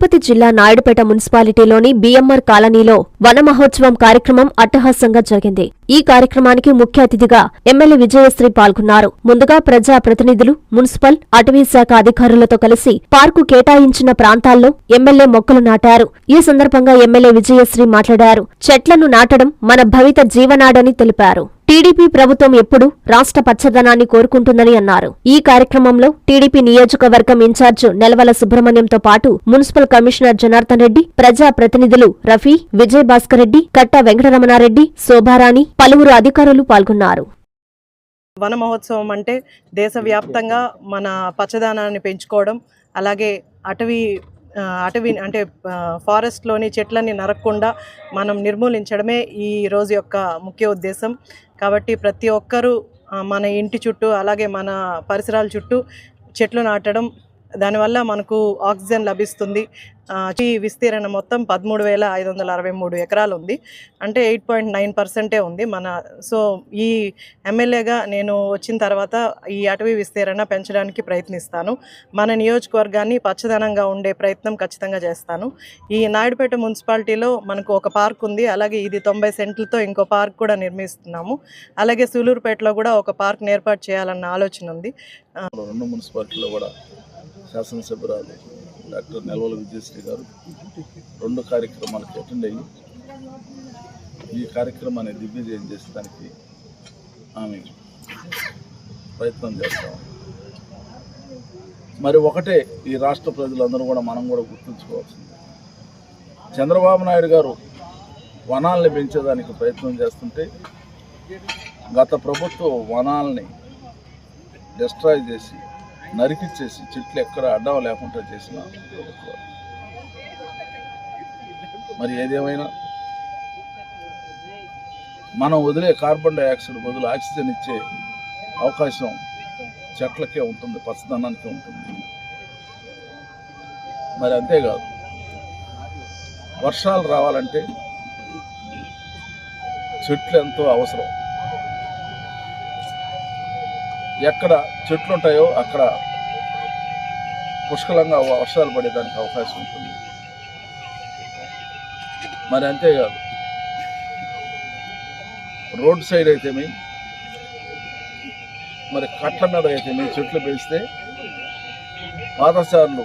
తిరుపతి జిల్లా నాయుడుపేట మున్సిపాలిటీలోని బీఎంఆర్ కాలనీలో వన మహోత్సవం కార్యక్రమం అట్టహాసంగా జరిగింది. ఈ కార్యక్రమానికి ముఖ్య అతిథిగా ఎమ్మెల్యే విజయశ్రీ పాల్గొన్నారు. ముందుగా ప్రజా ప్రతినిధులు మున్సిపల్ అటవీ శాఖ అధికారులతో కలిసి పార్కు కేటాయించిన ప్రాంతాల్లో ఎమ్మెల్యే మొక్కలు నాటారు. ఈ సందర్భంగా ఎమ్మెల్యే విజయశ్రీ మాట్లాడారు. చెట్లను నాటడం మన భవిత జీవనాడని తెలిపారు. టీడీపీ ప్రభుత్వం ఎప్పుడు రాష్ట్ర పచ్చదనాన్ని కోరుకుంటుందని అన్నారు. ఈ కార్యక్రమంలో టీడీపీ నియోజకవర్గం ఇన్ఛార్జ్ నెలవల సుబ్రహ్మణ్యంతో పాటు మున్సిపల్ కమిషనర్ జనార్దన్ రెడ్డి ప్రజా ప్రతినిధులు రఫీ విజయ్ భాస్కర్ రెడ్డి కట్ట వెంకటరమణారెడ్డి శోభారాణి పలువురు అధికారులు పాల్గొన్నారు. వన మహోత్సవం అంటే దేశవ్యాప్తంగా మన పచ్చదనాన్ని పెంచుకోవడం అలాగే అటవీ అటవీ అంటే ఫారెస్ట్లోని చెట్లని నరకకుండా మనం నిర్మూలించడమే ఈ రోజు యొక్క ముఖ్య ఉద్దేశం. కాబట్టి ప్రతి ఒక్కరూ మన ఇంటి చుట్టూ అలాగే మన పరిసరాల చుట్టూ చెట్లు నాటడం దానివల్ల మనకు ఆక్సిజన్ లభిస్తుంది. ఈ విస్తీరణ మొత్తం పదమూడు వేల ఐదు వందల అరవై మూడు ఎకరాలు ఉంది అంటే ఎయిట్ పాయింట్ నైన్ పర్సెంటే ఉంది మన సో ఈ ఎమ్మెల్యేగా నేను వచ్చిన తర్వాత ఈ అటవీ విస్తీరణ పెంచడానికి ప్రయత్నిస్తాను. మన నియోజకవర్గాన్ని పచ్చదనంగా ఉండే ప్రయత్నం ఖచ్చితంగా చేస్తాను. ఈ నాయుడుపేట మున్సిపాలిటీలో మనకు ఒక పార్క్ ఉంది. అలాగే ఇది తొంభై సెంట్లతో ఇంకో పార్క్ కూడా నిర్మిస్తున్నాము. అలాగే సూలూరుపేటలో కూడా ఒక పార్క్ ఏర్పాటు చేయాలన్న ఆలోచన ఉంది. రెండు మున్సిపాలిటీలో కూడా శాసనసభ్యురాలు డాక్టర్ నెలవల విజయశ్రీ గారు రెండు కార్యక్రమాలకు అటెండ్ అయ్యి ఈ కార్యక్రమాన్ని దిగ్విజయం చేసేదానికి ఆమె ప్రయత్నం చేస్తాం. మరి ఒకటే ఈ రాష్ట్ర ప్రజలందరూ కూడా మనం కూడా గుర్తుంచుకోవాల్సింది. చంద్రబాబు నాయుడు గారు వనాల్ని పెంచేదానికి ప్రయత్నం చేస్తుంటే గత ప్రభుత్వం వనాల్ని డిస్ట్రాయ్ చేసి నరికిచ్చేసి చెట్లు ఎక్కడ అడ్డం లేకుండా చేసిన మరి ఏదేమైనా? మనం వదిలే కార్బన్ డైఆక్సైడ్ బదులు ఆక్సిజన్ ఇచ్చే అవకాశం చెట్లకే ఉంటుంది పచ్చదనానికి ఉంటుంది. మరి అంతేకాదు వర్షాలు రావాలంటే చెట్లు ఎంతో అవసరం. ఎక్కడ చెట్లు ఉంటాయో అక్కడ పుష్కలంగా వర్షాలు పడేదానికి అవకాశం ఉంటుంది. మరి అంతేకాదు రోడ్ సైడ్ అయితేమి మరి కట్ల మీద అయితేమి చెట్లు పెంచితే పాదచారులు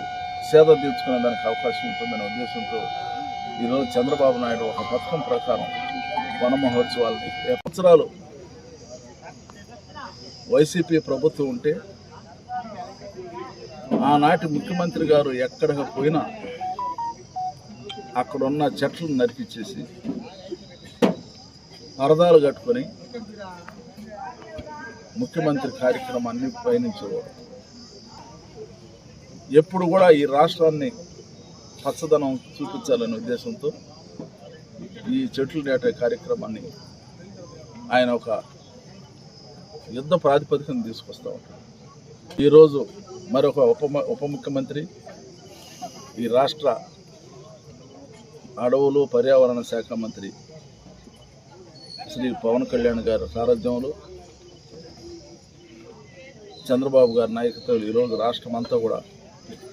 సేద తీర్చుకునే దానికి అవకాశం ఉంటుందనే ఉద్దేశంతో ఈరోజు చంద్రబాబు నాయుడు ఒక పథకం ప్రకారం వన మహోత్సవాలని సంవత్సరాలు వైసీపీ ప్రభుత్వం ఉంటే ఆనాటి ముఖ్యమంత్రి గారు ఎక్కడికి పోయినా అక్కడున్న చెట్లను నరికిచ్చేసి పరదాలు కట్టుకొని ముఖ్యమంత్రి కార్యక్రమాన్ని పయనించేవారు. ఎప్పుడు కూడా ఈ రాష్ట్రాన్ని పచ్చదనం చూపించాలనే ఉద్దేశంతో ఈ చెట్లు నాటే కార్యక్రమాన్ని ఆయన ఒక యుద్ధ ప్రాతిపదికన తీసుకొస్తా ఉంటాం ఈరోజు మరొక ఉప ఉప ముఖ్యమంత్రి ఈ రాష్ట్ర అడవులు పర్యావరణ శాఖ మంత్రి శ్రీ పవన్ కళ్యాణ్ గారి సారథ్యంలో చంద్రబాబు గారి నాయకత్వంలో ఈరోజు రాష్ట్రం అంతా కూడా వన మహోత్సవ కార్యక్రమాలు జరుగుతాయి